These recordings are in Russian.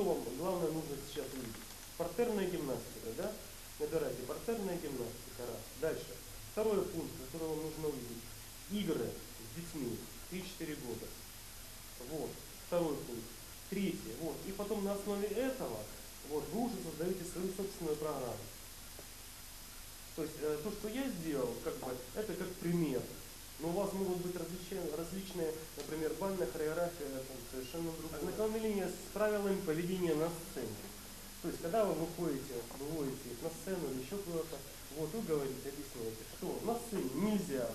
что вам главное нужно сейчас увидеть? Партерная гимнастика, да? Набирайте партерная гимнастика, раз. Дальше. Второй пункт, который вам нужно увидеть. Игры с детьми 3-4 года. Вот. Второй пункт. Третий. Вот. И потом на основе этого вот, вы уже создаете свою собственную программу. То есть э, то, что я сделал, как бы, это как пример. Но у вас могут быть различные, различные например, бальная хореография, там, совершенно другое. Ознакомление с правилами поведения на сцене. То есть, когда вы выходите, выводите их на сцену или еще куда-то, вот вы говорите, объясняете, что на сцене нельзя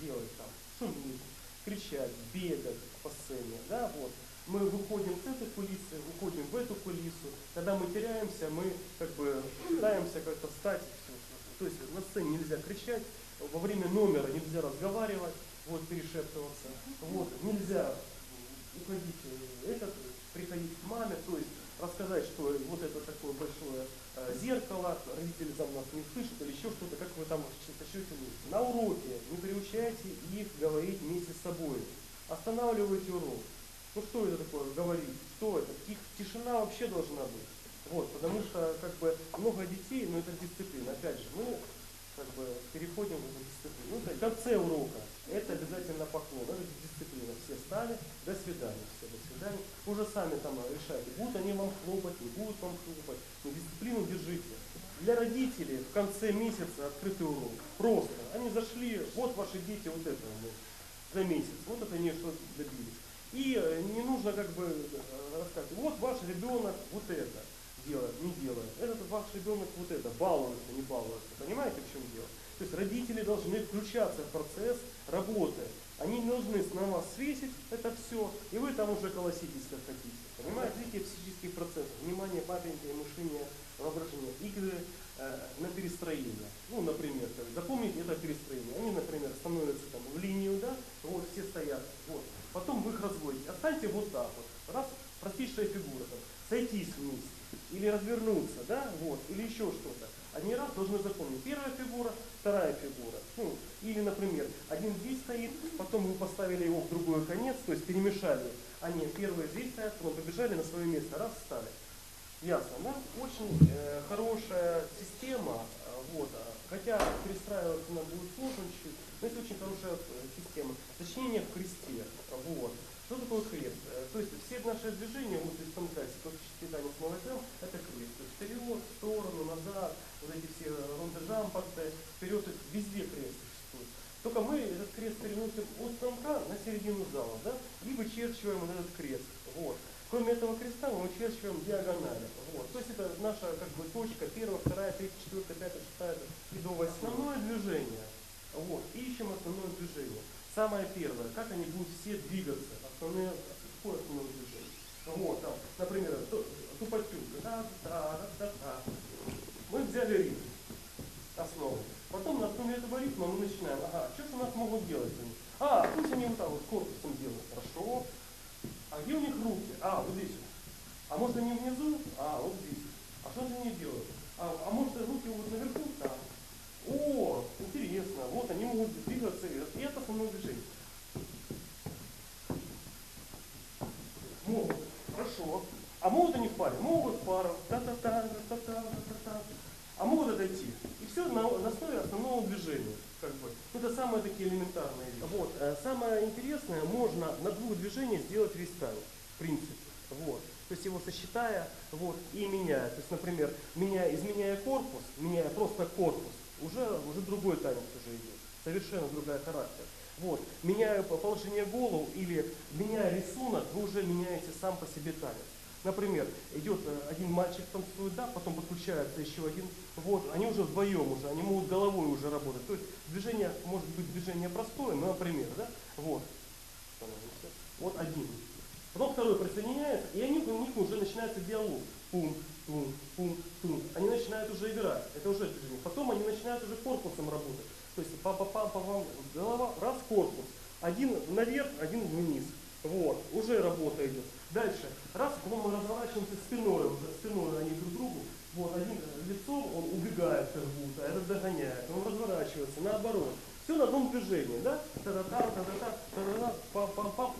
делать там, шуметь, кричать, бегать по сцене, да, вот. Мы выходим с этой кулисы, уходим в эту кулису. Когда мы теряемся, мы как бы пытаемся как-то встать. То есть на сцене нельзя кричать, во время номера нельзя разговаривать, вот перешептываться, вот нельзя уходить, э, этот, приходить к маме, то есть рассказать, что вот это такое большое э, зеркало, родители там нас не слышат или еще что-то, как вы там сочтете лучше. На уроке не приучайте их говорить вместе с собой. Останавливайте урок. Ну что это такое говорить? Что это? Тих, тишина вообще должна быть. Вот, потому что как бы много детей, но это дисциплина. Опять же, мы как бы переходим в эту дисциплину. Ну, в конце урока это обязательно поклон, это дисциплина. Все стали, до свидания, все, до свидания. Уже сами там решайте, будут они вам хлопать, не будут вам хлопать. Но дисциплину держите. Для родителей в конце месяца открытый урок. Просто. Они зашли, вот ваши дети, вот это вот, за месяц. Вот это они что добились. И э, не нужно как бы э, рассказывать, вот ваш ребенок вот это делает, не делает. Этот ваш ребенок вот это, балуется, не балуется. Понимаете, в чем дело? То есть родители должны включаться в процесс работы. Они не должны на вас свесить это все, и вы там уже колоситесь, как хотите. Понимаете, развитие психических процессов, внимание, папенька, мышление, воображение, игры э, на перестроение. Ну, например, как, запомните это перестроение. Они, например, становятся там в линию, да, вот все стоят, вот. Потом вы их разводите. Останьте вот так вот. Раз, простейшая фигура, там, сойтись вместе или развернуться, да, вот, или еще что-то. Они раз должны запомнить. Первая фигура, вторая фигура. Ну, или, например, один здесь стоит, потом вы поставили его в другой конец, то есть перемешали. Они первые здесь стоят, потом побежали на свое место, раз встали. Ясно, да? Очень э, хорошая система, э, вот, а, хотя перестраиваться она будет сложно чуть-чуть, но это очень хорошая э, система. Сочинение в кресте, вот. Что такое крест? Э, То есть все наши движения, вот из танкаси, классические танец с молотем, это крест. Вперед, в сторону, назад, вот эти все ронды-жампорты, вперед, везде крест существует. Только мы этот крест переносим от станка на середину зала, да, и вычерчиваем вот этот крест. Вот. Кроме этого креста мы вычерчиваем диагонали. Вот. То есть это наша как бы точка, первая, вторая, третья, четвертая, пятая, шестая и до восьми. Основное движение. Вот. Ищем основное движение. Самое первое, как они будут все двигаться. Основные, какое основное движение? Вот, там, например, ту- тупотюка. Да, да, да, да. Мы взяли ритм, основу. Потом на основе этого ритма мы начинаем, ага, что же у нас могут делать они? А, пусть они вот так вот корпусом делают. Хорошо. А где у них руки? А, вот здесь. А может они внизу? А, вот здесь. А что же они делают? А, а может руки вот наверху? Так. О, интересно. Вот они могут двигаться. И это основное движение. Могут. Хорошо. А могут они в паре? Могут в пару. Та-та-та, та-та-та, та-та-та. А могут отойти. И все на, на основе основного движения. Как бы. Это самые такие элементарные вещи. Вот. э, Самое интересное, можно на двух движениях сделать танец. В принципе. Вот. То есть его сосчитая вот, и меняя. То есть, например, меняя, изменяя корпус, меняя просто корпус, уже, уже другой танец уже идет. Совершенно другой характер. Вот. Меняя по- положение голову или меняя рисунок, вы уже меняете сам по себе танец. Например, идет э, один мальчик танцует, да, потом подключается еще один, вот, они уже вдвоем уже, они могут головой уже работать. То есть движение, может быть движение простое, но, например, да, вот, вот один. Потом второй присоединяется, и они, у них уже начинается диалог. Пум, пум, пум, пум. Они начинают уже играть. Это уже движение. Потом они начинают уже корпусом работать. То есть па па па па па голова, раз корпус. Один наверх, один вниз. Вот, уже работа идет. Дальше, раз, потом мы разворачиваемся спиной, уже спиной они друг к другу. Вот, один лицом, он убегает как будто, а этот догоняет, он разворачивается, наоборот. Все на одном движении, да? Та-та-та, та-та-та, та-та-та, пам-пам-пам,